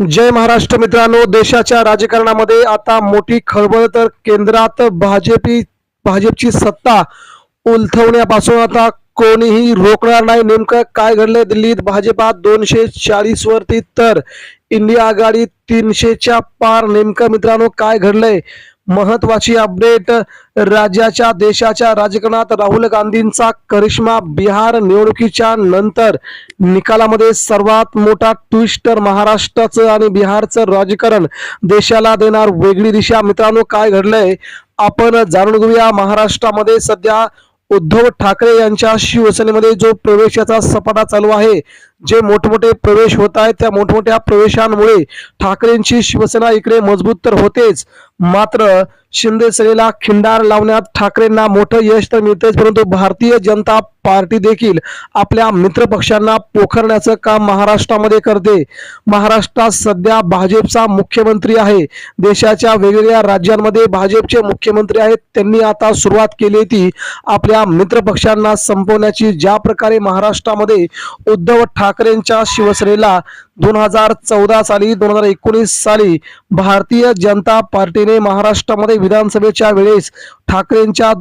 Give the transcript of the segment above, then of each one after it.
जय महाराष्ट्र मित्रांनो देशाच्या राजकारणामध्ये आता मोठी खळबळ तर केंद्रात भाजपी भाजपची सत्ता उलथवण्यापासून आता कोणीही रोखणार नाही. नेमकं काय घडलंय? दिल्लीत भाजपा दोनशे चाळीस वरती तर इंडिया आघाडी तीनशेच्या पार. नेमकं मित्रांनो काय घडलंय? महत्वाची अपडेट राज्याच्या देशाच्या राजकारणात राहुल गांधींचा करिश्मा बिहार निवडणुकीच्या नंतर. निकालामध्ये सर्वात मोठा ट्विस्टर महाराष्ट्राचं आणि बिहारचं राजकारण. देशाला देणार वेगळी दिशा. मित्रांनो काय घडलंय? आपण जाणून घेऊया महाराष्ट्रामध्ये सध्या उद्धव ठाकरे यांच्या शिवसेनेमध्ये जो प्रवेशाचा सपाटा चालू आहे जे मोठमोठे प्रवेश होत आहेत त्या मोठमोठ्या प्रवेशांमुळे ठाकरेंची शिवसेना इकडे मजबूत तर होतेच. मात्र शिंदे सेनेला खिंडार लावण्यात ठाकरेंना मोठं यश तर मिळतेच परंतु भारतीय जनता पार्टी देखील आपल्या मित्रपक्षांना पोखरण्याचं काम महाराष्ट्रामध्ये करते. महाराष्ट्रात सध्या भाजपचा मुख्यमंत्री आहे. देशाच्या वेगवेगळ्या राज्यांमध्ये भाजपचे मुख्यमंत्री आहेत. त्यांनी आता सुरुवात केली ती आपल्या मित्रपक्षांना संपवण्याची. ज्या प्रकारे महाराष्ट्रामध्ये उद्धव ठाकरेंच्या शिवसेनेला दोन हजार चौदा साली दोन हजार एकोणीस साली भारतीय जनता पार्टीने महाराष्ट्रामध्ये विधानसभेच्या वेळेस ठाकरेंच्या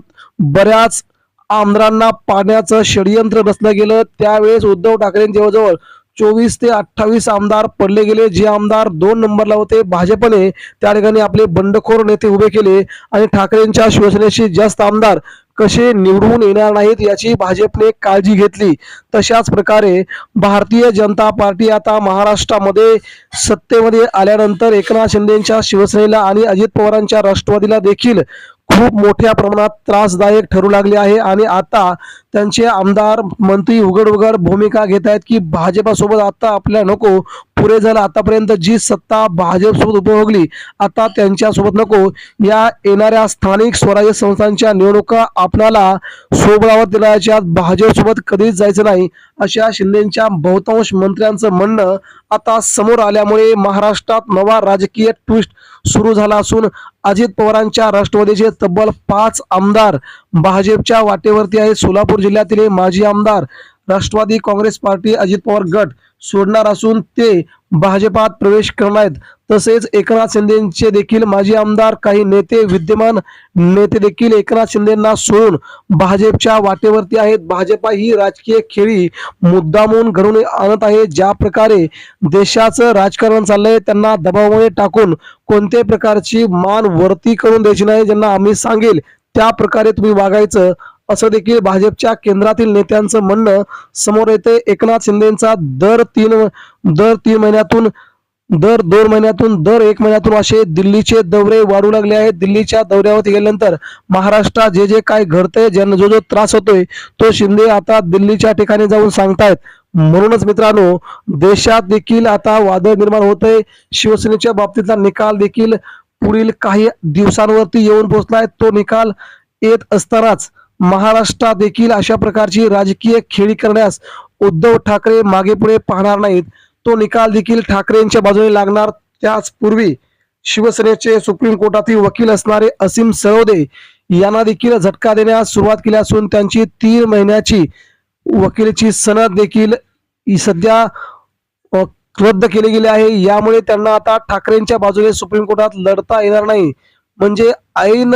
बऱ्याच आमदारांना पाण्याचं षडयंत्र रचलं गेलं. त्यावेळेस उद्धव ठाकरे जवळजवळ चोवीस ते अठ्ठावीस आमदार पडले गेले. जे आमदार दोन नंबरला होते भाजपने त्या ठिकाणी आपले बंडखोर नेते उभे केले आणि ठाकरेंच्या शिवसेनेशी जास्त आमदार कसे निवडून येणार नाहीत याची भाजपने काळजी घेतली. तशाच प्रकारे भारतीय जनता पार्टी आता महाराष्ट्रामध्ये सत्तेमध्ये आल्यानंतर एकनाथ शिंदेच्या शिवसेनेला आणि अजित पवारांच्या राष्ट्रवादीला देखील खूप मोठ्या प्रमाणात त्रासदायक ठरू लागले आहे आणि आता त्यांचे आमदार मंत्री उघड उघड भूमिका घेत आहेत की भाजपासोबत आता आपल्या नको पुरे झालं आतापर्यंत जी सत्ता भाजपसोबत उपभोगली आता त्यांच्यासोबत नको. या येणाऱ्या स्थानिक स्वराज्य संस्थांच्या निवडणुका आपणाला सोबळावर देण्याच्या भाजपसोबत कधीच जायचं नाही अशा शिंदेच्या बहुतांश मंत्र्यांचं म्हणणं आता समोर आल्यामुळे महाराष्ट्रात नवा राजकीय ट्विस्ट सुरू झाला असून अजित पवारांच्या राष्ट्रवादीचे तब्बल पाच आमदार भाजपच्या वाटेवरती आहेत. सोलापूर जिल्ह्यातील माजी आमदार राष्ट्रवादी काँग्रेस पार्टी अजित पवार गट सोडणार असून ते भाजपात प्रवेश करणार आहेत तसेच एकनाथ शिंदेचे देखील माजी आमदार काही नेते विद्यमान नेते देखील एकनाथ शिंदेना सोडून भाजपच्या वाटेवरती आहेत. भाजपा ही राजकीय खेळी मुद्दामून घडून आणत आहे. ज्या प्रकारे देशाचं राजकारण चाललंय त्यांना दबावामध्ये टाकून कोणत्याही प्रकारची मान वरती करून द्यायची नाही ज्यांना आम्ही सांगेल त्या प्रकारे तुम्ही वागायचं असं देखील भाजपच्या केंद्रातील नेत्यांचं म्हणणं समोर येते. एकनाथ शिंदेचा दर तीन दर तीन महिन्यातून दर दोन महिन्यातून दर एक महिन्यातून असे दिल्लीचे दौरे वाढू लागले आहेत. दिल्लीच्या दौऱ्यावरती गेल्यानंतर महाराष्ट्रात जे जे काय घडतंय ज्यांना जो जो त्रास होतोय तो शिंदे आता दिल्लीच्या ठिकाणी जाऊन सांगतायत. म्हणूनच मित्रांनो देशात देखील आता वादळ निर्माण होतंय. शिवसेनेच्या बाबतीतला निकाल देखील पुढील काही दिवसांवरती येऊन पोहोचलाय. तो निकाल येत असतानाच महाराष्ट्रात देखील अशा प्रकारची राजकीय खेळी करण्यास उद्धव ठाकरे मागे पुढे पाहणार नाहीत. तो निकाल देखील ठाकरेंच्या बाजूने लागणार. त्याचपूर्वी शिवसेनेचे सुप्रीम कोर्टातील वकील असणारे असीम सरोदे यांना देखील झटका देण्यास सुरुवात केली असून त्यांची तीन महिन्याची वकिलीची सनद देखील सध्या रद्द केली गेली आहे. यामुळे त्यांना आता ठाकरेंच्या बाजूने सुप्रीम कोर्टात लढता येणार नाही. म्हणजे ऐन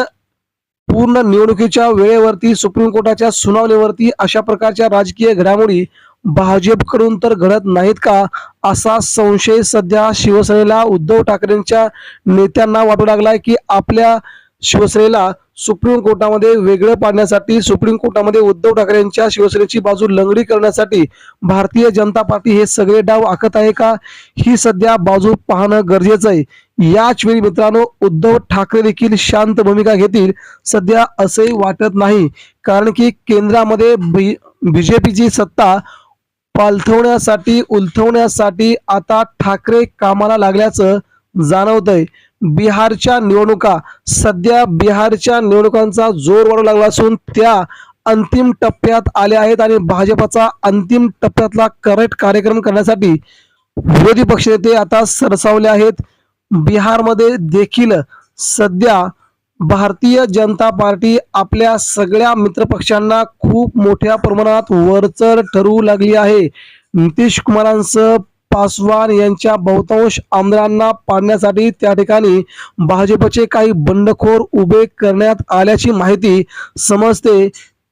पूर्ण निवडणुकीच्या वेळेवरती सुप्रीम कोर्टाच्या सुनावणीवरती अशा प्रकारच्या राजकीय घडामोडी भाजपकडून तर घडत नाहीत का? असा संशय सध्या शिवसेनेला उद्धव ठाकरेंच्या नेत्यांना वाटू लागलाय की आपल्या शिवसेनेला सुप्रीम कोर्टामध्ये वेगळं पाडण्यासाठी सुप्रीम कोर्टामध्ये उद्धव ठाकरेंच्या शिवसेनेची बाजू लंगडी करण्यासाठी भारतीय जनता पार्टी हे सगळे डाव आखत आहे का? ही सध्या बाजू पाहणं गरजेचं आहे. याच वेळी मित्रांनो उद्धव ठाकरे देखील शांत भूमिका घेतील. सध्या असंही वाटत नाही. कारण की केंद्रामध्ये बीजेपीची सत्ता पालथवण्यासाठी उलथवण्यासाठी आता ठाकरे कामाला लागल्याचं जाणवतंय. बिहारच्या निवडणुका सध्या बिहारच्या निवडणुकांचा जोर वाढू लागला असून त्या अंतिम टप्प्यात आल्या आहेत आणि भाजपचा अंतिम टप्प्यातला करेक्ट कार्यक्रम करण्यासाठी विरोधी पक्षनेते आता सरसावले आहेत. बिहारमध्ये देखील सध्या भारतीय जनता पार्टी आपल्या सगळ्या मित्रपक्षांना खूप मोठ्या प्रमाणात वरचढ ठरवू लागली आहे. नितीश कुमारांचं पासवान यांच्या बहुतांश आमदारांना पाडण्यासाठी त्या ठिकाणी भाजपचे काही बंडखोर उभे करण्यात आल्याची माहिती समजते.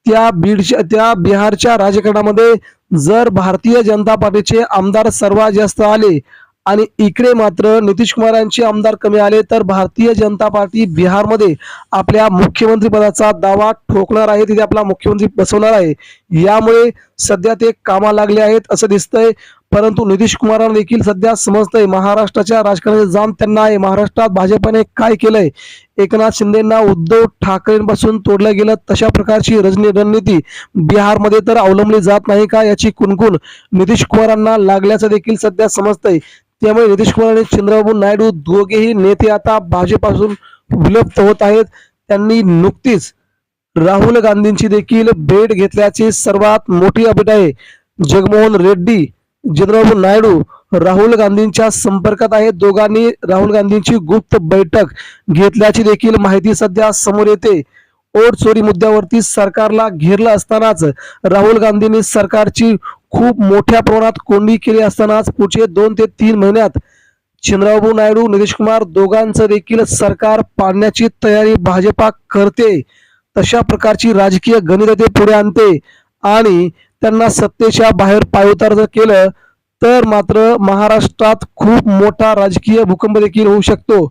त्या बीडच्या त्या बिहारच्या राजकारणामध्ये जर भारतीय जनता पार्टीचे आमदार सर्वात जास्त आले आणि इकडे मात्र नितीश कुमार यांचे आमदार कमी आले तर भारतीय जनता पार्टी बिहारमध्ये आपल्या मुख्यमंत्री पदाचा दावा ठोकणार आहे. तिथे आपला मुख्यमंत्री बसवणार आहे. यामुळे सध्या ते कामा लागले आहेत असं दिसतंय. परंतु नितीश कुमारांना देखील सध्या समजतंय महाराष्ट्राच्या राजकारणाचे जाण त्यांना आहे. महाराष्ट्रात भाजपने काय केलंय? एकनाथ शिंदेना उद्धव ठाकरेंपासून तोडलं गेलं तशा प्रकारची रजनी रणनीती बिहारमध्ये तर अवलंबली जात नाही का याची कुणकुण नितीश कुमारांना लागल्याचं देखील सध्या समजतंय. त्यामुळे नितीश कुमार आणि चंद्रबाबू नायडू दोघेही नेते आता भाजपासून विलुप्त होत आहेत. त्यांनी नुकतीच राहुल गांधींची देखील भेट घेतल्याची सर्वात मोठी अपडेट आहे. जगमोहन रेड्डी चंद्रबाबू नायडू राहुल गांधींच्या संपर्कात आहेत. दोघांनी राहुल गांधींची गुप्त बैठक घेतल्याची देखील माहिती सध्या समोर येते. ओट चोरी मुद्द्यावरती सरकारला घेरलं असतानाच राहुल गांधींनी सरकारची खूप मोठ्या प्रमाणात कोंडी केली असतानाच पुढचे दोन ते तीन महिन्यात चंद्रबाबू नायडू नितीश कुमार दोघांचं देखील सरकार पाडण्याची तयारी भाजपा करते. तशा प्रकारची राजकीय गणित ते पुढे आणते. आणि त्यांना सत्तेच्या बाहेर पायउतार जर केलं तर मात्र महाराष्ट्रात खूप मोठा राजकीय भूकंप देखील होऊ शकतो.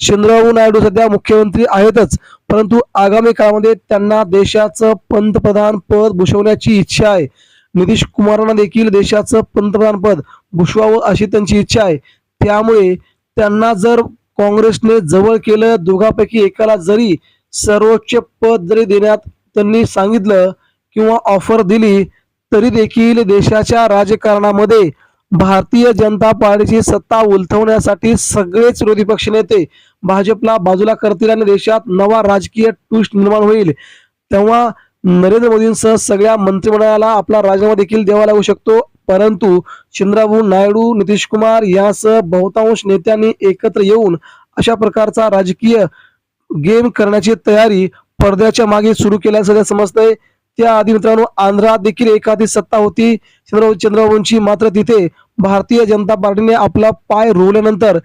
चंद्रबाबू नायडू सध्या मुख्यमंत्री आहेतच परंतु आगामी काळामध्ये त्यांना देशाचं पंतप्रधान पद भूषवण्याची इच्छा आहे. नितीश कुमारांना देखील देशाचं पंतप्रधान पद भूषवावं अशी त्यांची इच्छा आहे. त्यामुळे त्यांना जर काँग्रेसने जवळ केलं दोघांपैकी एकाला जरी सर्वोच्च पद जरी देण्यात त्यांनी सांगितलं किंवा ऑफर दिली तरी देखील देशाच्या राजकारणामध्ये भारतीय जनता पार्टीची सत्ता उलथवण्यासाठी सगळेच विरोधी पक्ष नेते भाजपला बाजूला करतील आणि देशात नवा राजकीय ट्विस्ट निर्माण होईल. तेव्हा नरेंद्र मोदींसह सगळ्या मंत्रिमंडळाला आपला राजीनामा देखील द्यावा लागू शकतो. परंतु चंद्राबाबू नायडू नितीश कुमार यासह बहुतांश नेत्यांनी एकत्र येऊन अशा प्रकारचा राजकीय गेम करण्याची तयारी पडद्याच्या मागे सुरू केल्याचं सध्या समजतंय. त्याआधी मित्रांनो आंध्रात देखील एखादी सत्ता होती. चंद्रबाबू चंद्रबाबूंची मात्र तिथे भारतीय जनता पार्टीने आपला पाय रोवल्यानंतर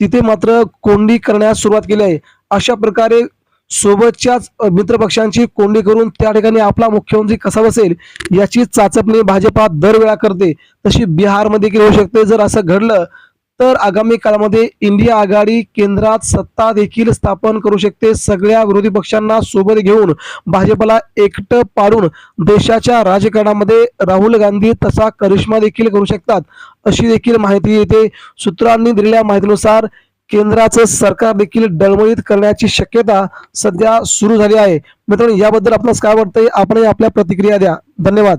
तिथे मात्र कोंडी करण्यास सुरुवात केली आहे. अशा प्रकारे सोबतच्याच मित्रपक्षांची कोंडी करून त्या ठिकाणी आपला मुख्यमंत्री कसा बसेल याची चाचपणी भाजपा दरवेळा करते. तशी बिहारमध्ये देखील होऊ शकते. जर असं घडलं तर आगामी काळामध्ये इंडिया आघाडी केंद्रात सत्ता देखील स्थापन करू शकते. सगळ्या विरोधी पक्षांना सोबत घेऊन भाजपला एकटं पाडून देशाच्या राजकारणामध्ये राहुल गांधी तसा करिश्मा देखील करू शकतात अशी देखील माहिती येते. सूत्रांनी दिलेल्या माहितीनुसार केंद्राचं सरकार देखील डळमळीत करण्याची शक्यता सध्या सुरू झाली आहे. मित्रांनो याबद्दल आपल्यास काय वाटतंय? आपणही आपल्या प्रतिक्रिया द्या. धन्यवाद.